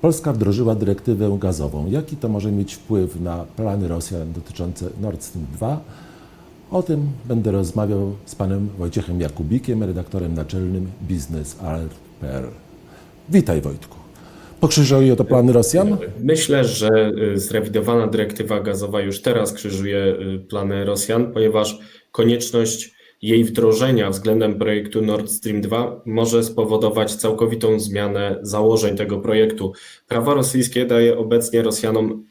Polska wdrożyła dyrektywę gazową. Jaki to może mieć wpływ na plany Rosjan dotyczące Nord Stream 2? O tym będę rozmawiał z panem Wojciechem Jakubikiem, redaktorem naczelnym biznesalert.pl. Witaj Wojtku. Pokrzyżuje to plany Rosjan? Myślę, że y, zrewidowana dyrektywa gazowa już teraz krzyżuje y, plany Rosjan, ponieważ konieczność jej wdrożenia względem projektu Nord Stream 2 może spowodować całkowitą zmianę założeń tego projektu. Prawo rosyjskie daje obecnie Rosjanom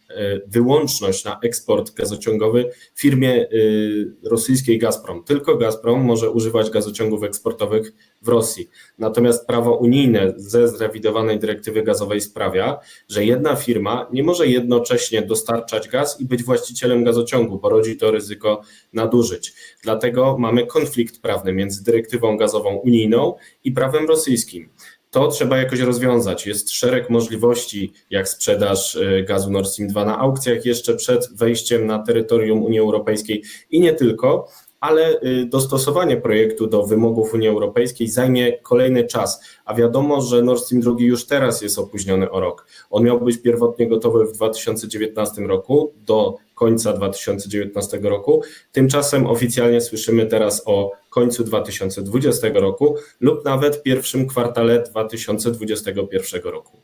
wyłączność na eksport gazociągowy firmie y, rosyjskiej Gazprom. Tylko Gazprom może używać gazociągów eksportowych w Rosji. Natomiast prawo unijne ze zrewidowanej dyrektywy gazowej sprawia, że jedna firma nie może jednocześnie dostarczać gaz i być właścicielem gazociągu, bo rodzi to ryzyko nadużyć. Dlatego mamy konflikt prawny między dyrektywą gazową unijną i prawem rosyjskim. To trzeba jakoś rozwiązać. Jest szereg możliwości, jak sprzedaż y, gazu Nord Stream 2 na aukcjach jeszcze przed wejściem na terytorium Unii Europejskiej i nie tylko, ale y, dostosowanie projektu do wymogów Unii Europejskiej zajmie kolejny czas, a wiadomo, że Nord Stream 2 już teraz jest opóźniony o rok. On miał być pierwotnie gotowy w 2019 roku, do końca 2019 roku. Tymczasem oficjalnie słyszymy teraz o końcu 2020 roku lub nawet pierwszym kwartale 2021 roku.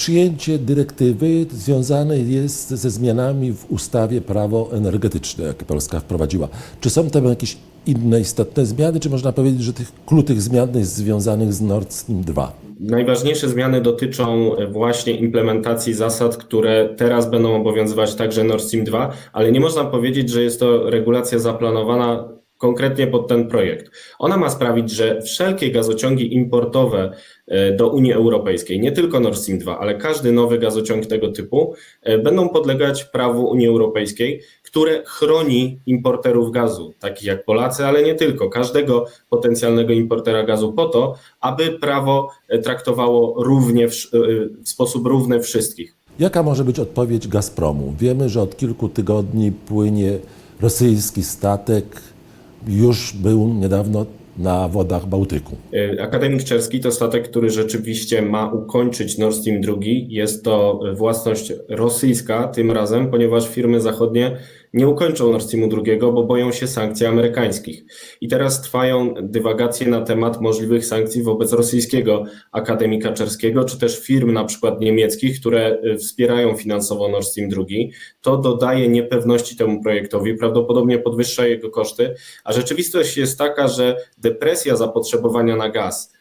Przyjęcie dyrektywy związane jest ze zmianami w ustawie prawo energetyczne, jakie Polska wprowadziła. Czy są tam jakieś inne istotne zmiany, czy można powiedzieć, że tych klucz tych zmian jest związanych z Nord Stream 2? Najważniejsze zmiany dotyczą właśnie implementacji zasad, które teraz będą obowiązywać także Nord Stream 2, ale nie można powiedzieć, że jest to regulacja zaplanowana konkretnie pod ten projekt. Ona ma sprawić, że wszelkie gazociągi importowe e, do Unii Europejskiej, nie tylko Nord Stream 2, ale każdy nowy gazociąg tego typu, e, będą podlegać prawu Unii Europejskiej, które chroni importerów gazu, takich jak Polacy, ale nie tylko, każdego potencjalnego importera gazu po to, aby prawo e, traktowało równie w, w sposób równy wszystkich. Jaka może być odpowiedź Gazpromu? Wiemy, że od kilku tygodni płynie rosyjski statek, już był niedawno na wodach Bałtyku. Akademik Czerski to statek, który rzeczywiście ma ukończyć Nord Stream 2. Jest to własność rosyjska tym razem, ponieważ firmy zachodnie nie ukończą Nord Streamu 2, bo boją się sankcji amerykańskich. I teraz trwają dywagacje na temat możliwych sankcji wobec rosyjskiego akademika czerskiego, czy też firm na przykład niemieckich, które wspierają finansowo Nord Stream 2. To dodaje niepewności temu projektowi, prawdopodobnie podwyższa jego koszty, a rzeczywistość jest taka, że depresja zapotrzebowania na gaz,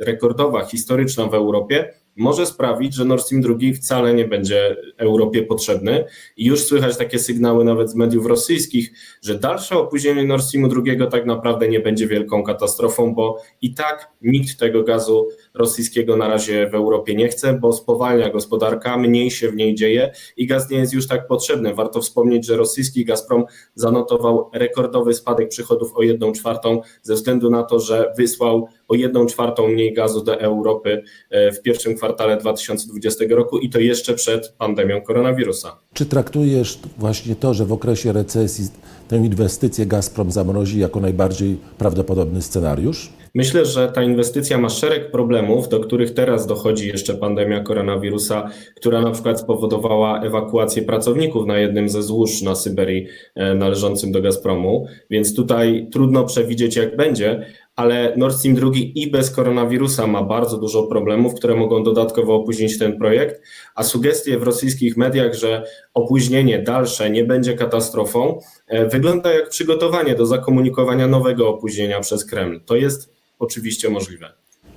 rekordowa, historyczna w Europie, może sprawić, że Nord Stream 2 wcale nie będzie Europie potrzebny. I już słychać takie sygnały nawet z mediów rosyjskich, że dalsze opóźnienie Nord Streamu 2 tak naprawdę nie będzie wielką katastrofą, bo i tak nikt tego gazu rosyjskiego na razie w Europie nie chce, bo spowalnia gospodarka, mniej się w niej dzieje i gaz nie jest już tak potrzebny. Warto wspomnieć, że rosyjski Gazprom zanotował rekordowy spadek przychodów o 1 czwartą ze względu na to, że wysłał o 1 czwartą mniej gazu do Europy w pierwszym kwartale 2020 roku i to jeszcze przed pandemią koronawirusa. Czy traktujesz właśnie to, że w okresie recesji tę inwestycję Gazprom zamrozi jako najbardziej prawdopodobny scenariusz? Myślę, że ta inwestycja ma szereg problemów, do których teraz dochodzi jeszcze pandemia koronawirusa, która na przykład spowodowała ewakuację pracowników na jednym ze złóż na Syberii e, należącym do Gazpromu, więc tutaj trudno przewidzieć jak będzie, ale Nord Stream 2 i bez koronawirusa ma bardzo dużo problemów, które mogą dodatkowo opóźnić ten projekt, a sugestie w rosyjskich mediach, że opóźnienie dalsze nie będzie katastrofą, e, wygląda jak przygotowanie do zakomunikowania nowego opóźnienia przez Kreml. To jest oczywiście możliwe.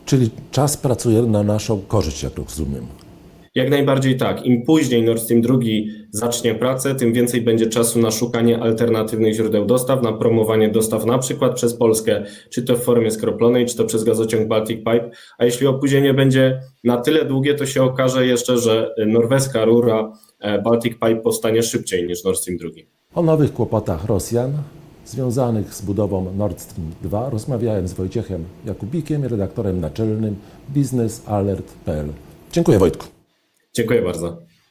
Czyli czas pracuje na naszą korzyść, jak rozumiem. Jak najbardziej tak. Im później Nord Stream 2 zacznie pracę, tym więcej będzie czasu na szukanie alternatywnych źródeł dostaw, na promowanie dostaw na przykład przez Polskę, czy to w formie skroplonej, czy to przez gazociąg Baltic Pipe. A jeśli opóźnienie będzie na tyle długie, to się okaże jeszcze, że norweska rura e, Baltic Pipe powstanie szybciej niż Nord Stream 2. O nowych kłopotach Rosjan związanych z budową Nord Stream 2 rozmawiałem z Wojciechem Jakubikiem, redaktorem naczelnym biznesalert.pl. Dziękuję Wojtku. Dziękuję bardzo.